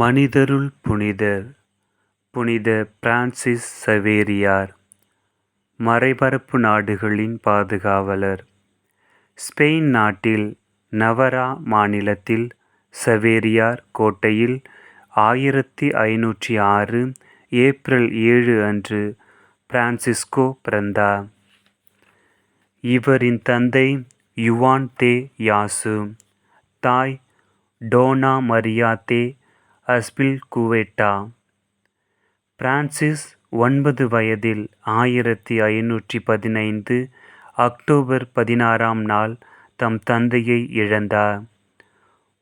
மனிதருள் புனிதர். புனித பிரான்சிஸ் சவேரியார். மறைபரப்பு நாடுகளின் பாதுகாவலர். ஸ்பெயின் நாட்டில் நவரா மாநிலத்தில் சவேரியார் கோட்டையில் ஆயிரத்தி ஐநூற்றி ஆறு ஏப்ரல் ஏழு அன்று பிரான்சிஸ்கோ பிறந்தார். இவரின் தந்தை யுவான் தே யாசு. தாய் Dona Maria de அஸ்பில் Quetta. Francis ஒன்பது வயதில் ஆயிரத்தி ஐநூற்றி பதினைந்து அக்டோபர் பதினாறாம் நாள் தம் தந்தையை இழந்தார்.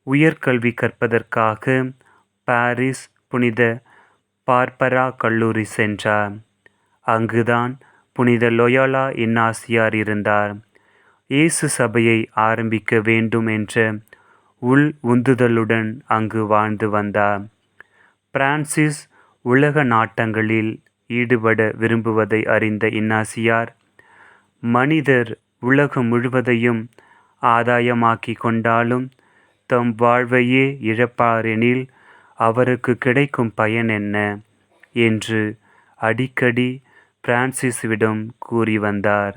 உயர்கல்வி கற்பதற்காக பாரிஸ் புனித பார்பரா கல்லூரி சென்றார். அங்குதான் புனித லொயோலா இன்னாசியார் இருந்தார். இயேசு சபையை ஆரம்பிக்க வேண்டும் என்ற உள் உந்துதலுடன் அங்கு வாழ்ந்து வந்தார். பிரான்சிஸ் உலக நாட்டங்களில் ஈடுபட விரும்புவதை அறிந்த இன்னாசியார் மனிதர் உலகம் முழுவதையும் ஆதாயமாக்கி கொண்டாலும் தம் வாழ்வையே இழப்பாரெனில் அவருக்கு கிடைக்கும் பயன் என்ன? என்று அடிக்கடி பிரான்சிஸ்விடம் கூறி வந்தார்.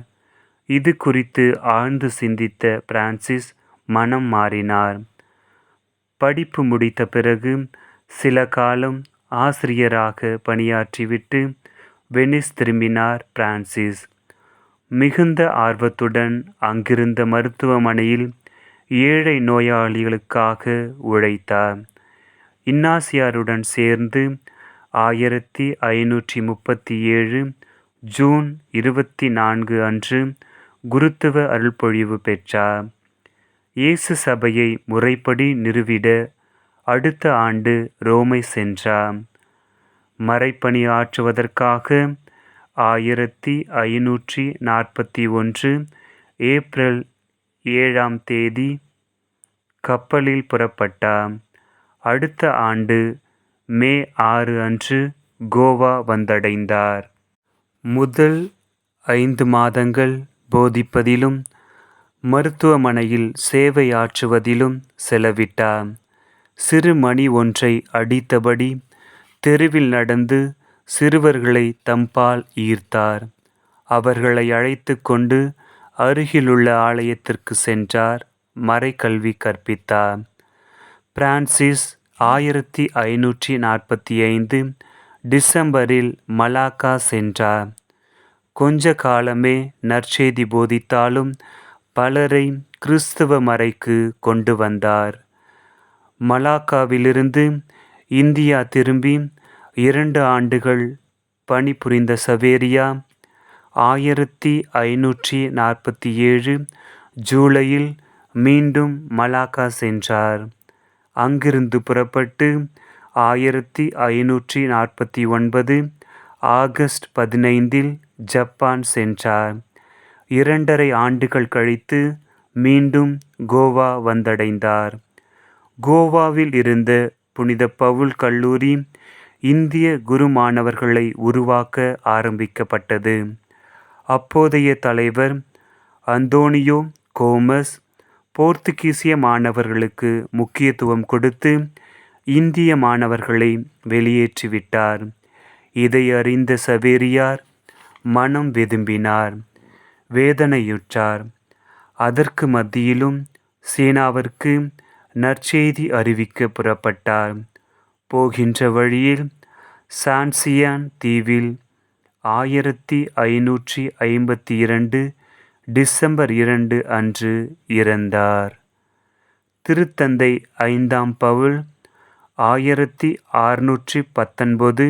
இது குறித்து ஆழ்ந்து சிந்தித்த பிரான்சிஸ் மனம் மாறினார். படிப்பு முடித்த பிறகு சில காலம் ஆசிரியராக பணியாற்றிவிட்டு வெனிஸ் திரும்பினார் பிரான்சிஸ். மிகுந்த ஆர்வத்துடன் அங்கிருந்த மருத்துவமனையில் ஏழை நோயாளிகளுக்காக உழைத்தார். இன்னாசியாருடன் சேர்ந்து ஆயிரத்தி ஐநூற்றி முப்பத்தி ஏழு ஜூன் இருபத்தி நான்கு அன்று குருத்துவ அருள்பொழிவு பெற்றார். இயேசு சபையை முறைப்படி நிறுவிட அடுத்த ஆண்டு ரோமை சென்றார் மறைப்பணி ஆற்றுவதற்காக ஆயிரத்தி ஐநூற்றி நாற்பத்தி ஒன்று ஏப்ரல் ஏழாம் தேதி கப்பலில் புறப்பட்டார் அடுத்த ஆண்டு மே ஆறு அன்று கோவா வந்தடைந்தார். முதல் ஐந்து மாதங்கள் போதிப்பதிலும் மருத்துவமனையில் சேவையாற்றுவதிலும் செலவிட்டார். சிறு மணி ஒன்றை அடித்தபடி தெருவில் நடந்து சிறுவர்களை தம்பால் ஈர்த்தார். அவர்களை அழைத்து கொண்டு அருகிலுள்ள ஆலயத்திற்கு சென்றார். மறைக்கல்வி கற்பித்தார். பிரான்சிஸ் ஆயிரத்தி ஐநூற்றி நாற்பத்தி ஐந்து டிசம்பரில் மலாக்கா சென்றார். கொஞ்ச காலமே நற்செய்தி போதித்தாலும் பலரை கிறிஸ்துவ மறைக்கு கொண்டு வந்தார். மலாக்காவிலிருந்து இந்தியா திரும்பி இரண்டு ஆண்டுகள் பணிபுரிந்த சவேரியா ஆயிரத்தி ஐநூற்றி நாற்பத்தி ஏழு ஜூலையில் மீண்டும் மலாக்கா சென்றார். அங்கிருந்து புறப்பட்டு ஆயிரத்தி ஐநூற்றி நாற்பத்தி ஒன்பது ஆகஸ்ட் பதினைந்தில் ஜப்பான் சென்றார். இரண்டரை ஆண்டுகள் கழித்து மீண்டும் கோவா வந்தடைந்தார். கோவாவில் இருந்த புனித பவுல் கல்லூரி இந்திய குரு மாணவர்களை உருவாக்க ஆரம்பிக்கப்பட்டது. அப்போதைய தலைவர் அந்தோனியோ கோமஸ் போர்த்துகீசிய மாணவர்களுக்கு முக்கியத்துவம் கொடுத்து இந்திய மாணவர்களை வெளியேற்றிவிட்டார். இதை அறிந்த சவேரியார் மனம் வெதும்பினார். வேதனையுற்றார். அதற்கு மத்தியிலும் சீனாவிற்கு நற்செய்தி அறிவிக்க புறப்பட்டார். போகின்ற வழியில் சான்சியான் தீவில் ஆயிரத்தி ஐநூற்றி ஐம்பத்தி இரண்டு டிசம்பர் இரண்டு அன்று இறந்தார். திருத்தந்தை ஐந்தாம் பவுல் ஆயிரத்தி அறுநூற்றி பத்தொன்பது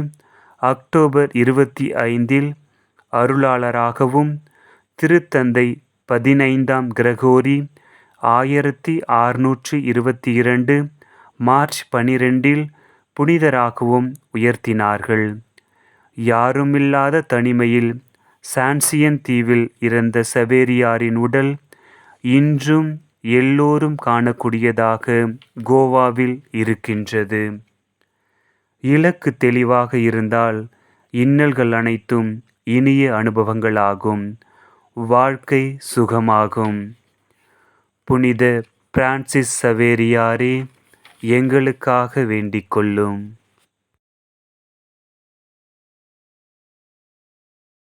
அக்டோபர் இருபத்தி ஐந்தில் அருளாளராகவும் திருத்தந்தை பதினைந்தாம் கிரகோரி ஆயிரத்தி அறுநூற்றி இருபத்தி இரண்டு மார்ச் பனிரெண்டில் புனிதராகவும் உயர்த்தினார்கள். யாருமில்லாத தனிமையில் சான்சியன் தீவில் இறந்த சவேரியாரின் உடல் இன்றும் எல்லோரும் காணக்கூடியதாக கோவாவில் இருக்கின்றது. இலக்கு தெளிவாக இருந்தால் இன்னல்கள் அனைத்தும் இனிய அனுபவங்களாகும். வாழ்க்கை சுகமாகும். புனித பிரான்சிஸ் சவேரியாரே எங்களுக்காக வேண்டிக் கொள்ளும்.